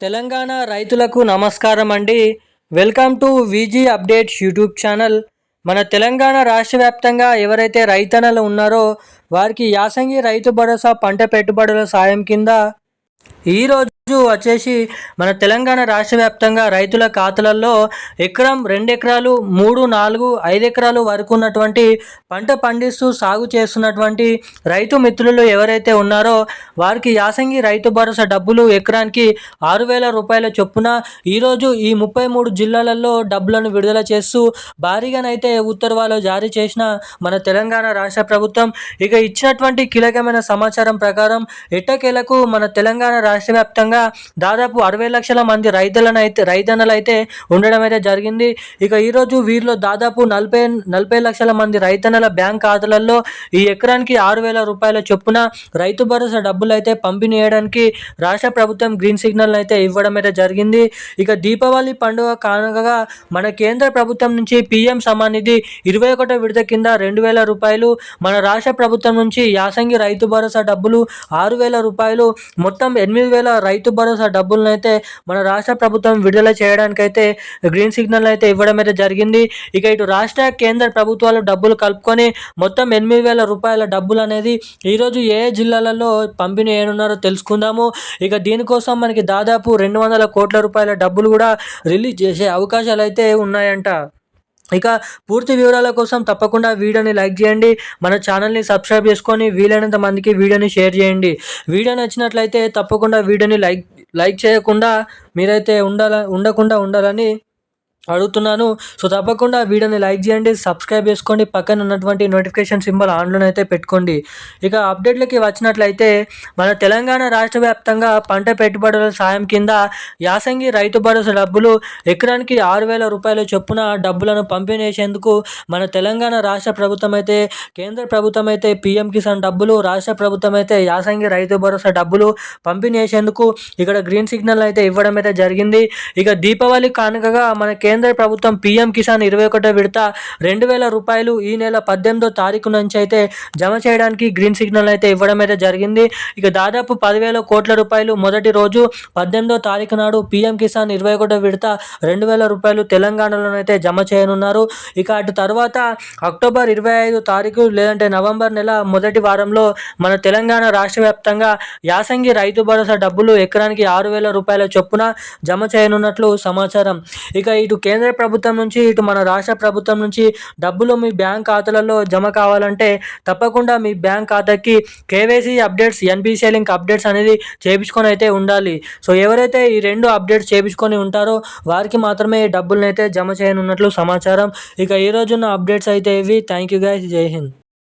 తెలంగాణ రైతులకు నమస్కారం అండి welcome to V G updates YouTube channel. మన తెలంగాణ రాష్ట్ర వ్యాప్తంగా ఎవరైతే రైతన్నలు ఉన్నారో వారికి యాసంగి రైతు భరోసా పంట పెట్టుబడుల సాయం కింద ఈరోజు వచ్చేసి మన తెలంగాణ రాష్ట్ర వ్యాప్తంగా రైతుల ఖాతాలలో ఎకరం రెండు ఎకరాలు మూడు నాలుగు ఐదు ఎకరాలు వరకు ఉన్నటువంటి పంట పండిస్తూ సాగు చేస్తున్నటువంటి రైతు మిత్రులు ఎవరైతే ఉన్నారో వారికి యాసంగి రైతు భరోసా డబ్బులు ఎకరానికి ఆరు వేల రూపాయల చొప్పున ఈరోజు ఈ ముప్పై మూడు జిల్లాలలో డబ్బులను విడుదల చేస్తూ భారీగానైతే ఉత్తర్వులు జారీ చేసిన మన తెలంగాణ రాష్ట్ర ప్రభుత్వం. ఇక ఇచ్చినటువంటి కీలకమైన సమాచారం ప్రకారం ఎట్టకేలకు మన తెలంగాణ రాష్ట్ర వ్యాప్తంగా దాదాపు అరవై లక్షల మంది రైతులను అయితే రైతన్నలు అయితే ఉండడం అయితే జరిగింది. ఇక ఈరోజు వీరిలో దాదాపు నలభై నలభై లక్షల మంది రైతన్నల బ్యాంక్ ఖాతాలలో ఈ ఎకరానికి ఆరు వేల రూపాయల చొప్పున రైతు భరోసా డబ్బులు అయితే పంపిణీ చేయడానికి రాష్ట్ర ప్రభుత్వం గ్రీన్ సిగ్నల్ అయితే ఇవ్వడం అయితే జరిగింది. ఇక దీపావళి పండుగ కానుకగా మన కేంద్ర ప్రభుత్వం నుంచి పిఎం సమానిధి ఇరవై ఒకటో విడత కింద రెండు వేల రూపాయలు మన రాష్ట్ర ప్రభుత్వం నుంచి యాసంగి రైతు భరోసా డబ్బులు ఆరు వేల రూపాయలు మొత్తం ఎనిమిది వేల రైతు భరోసా డబ్బులను అయితే మన రాష్ట్ర ప్రభుత్వం విడుదల చేయడానికైతే గ్రీన్ సిగ్నల్ అయితే ఇవ్వడం అయితే జరిగింది. ఇక ఇటు రాష్ట్ర కేంద్ర ప్రభుత్వాలు డబ్బులు కలుపుకొని మొత్తం ఎనిమిది వేల రూపాయల డబ్బులు అనేది ఈరోజు ఏ జిల్లాలలో పంపిణీ ఏనున్నారో తెలుసుకుందాము. ఇక దీనికోసం మనకి దాదాపు రెండు వందల కోట్ల రూపాయల డబ్బులు కూడా రిలీజ్ చేసే అవకాశాలు అయితే ఉన్నాయంట. ఇక పూర్తి వివరాల కోసం తప్పకుండా వీడియోని లైక్ చేయండి. మన ఛానల్ని సబ్స్క్రైబ్ చేసుకొని వీలైనంత మందికి వీడియోని షేర్ చేయండి. వీడియో నచ్చినట్లయితే తప్పకుండా వీడియోని లైక్ లైక్ చేయకుండా మీరైతే ఉండాల ఉండకుండా ఉండాలని అడుగుతున్నాను. సో తప్పకుండా వీడియోని లైక్ చేయండి సబ్స్క్రైబ్ చేసుకోండి. పక్కన ఉన్నటువంటి నోటిఫికేషన్ సింబల్ ఆన్లో అయితే పెట్టుకోండి. ఇక అప్డేట్లకి వచ్చినట్లయితే మన తెలంగాణ రాష్ట్ర వ్యాప్తంగా పంట పెట్టుబడుల సాయం కింద యాసంగి రైతు భరోసా డబ్బులు ఎకరానికి ఆరు వేల రూపాయల చొప్పున డబ్బులను పంపిణీ చేసేందుకు మన తెలంగాణ రాష్ట్ర ప్రభుత్వం అయితే కేంద్ర ప్రభుత్వం అయితే పీఎం కిసాన్ డబ్బులు రాష్ట్ర ప్రభుత్వం అయితే యాసంగి రైతు భరోసా డబ్బులు పంపిణీ చేసేందుకు ఇక్కడ గ్రీన్ సిగ్నల్ అయితే ఇవ్వడం అయితే జరిగింది. ఇక దీపావళి కానుకగా మన కేంద్ర కేంద్ర ప్రభుత్వం పీఎం కిసాన్ ఇరవై ఒకటో విడత రెండు వేల రూపాయలు ఈ నెల పద్దెనిమిదో తారీఖు నుంచి అయితే జమ చేయడానికి గ్రీన్ సిగ్నల్ అయితే ఇవ్వడం అయితే జరిగింది. ఇక దాదాపు పదివేల కోట్ల రూపాయలు మొదటి రోజు పద్దెనిమిదో తారీఖు నాడు పీఎం కిసాన్ ఇరవై ఒకటో విడత రెండు వేల రూపాయలు తెలంగాణలోనైతే జమ చేయనున్నారు. ఇక అటు తర్వాత అక్టోబర్ ఇరవై ఐదు తారీఖు లేదంటే నవంబర్ నెల మొదటి వారంలో మన తెలంగాణ రాష్ట్ర వ్యాప్తంగా యాసంగి రైతు భరోసా డబ్బులు ఎకరానికి ఆరు వేల రూపాయల చొప్పున జమ చేయనున్నట్లు సమాచారం. ఇక ఇటు కేంద్ర ప్రభుత్వం నుంచి ఇటు మన రాష్ట్ర ప్రభుత్వం నుంచి డబ్బులు మీ బ్యాంక్ ఖాతాలలో జమ కావాలంటే తప్పకుండా మీ బ్యాంక్ ఖాతాకి KYC updates NPCI link updates అనేది చేయించుకొని అయితే ఉండాలి. సో ఎవరైతే ఈ రెండు అప్డేట్స్ చేయించుకొని ఉంటారో వారికి మాత్రమే డబ్బులను అయితే జమ చేయనున్నట్లు సమాచారం. ఇక ఈ అప్డేట్స్ అయితే ఇవి. థ్యాంక్ యూ గైస్ జై హింద్.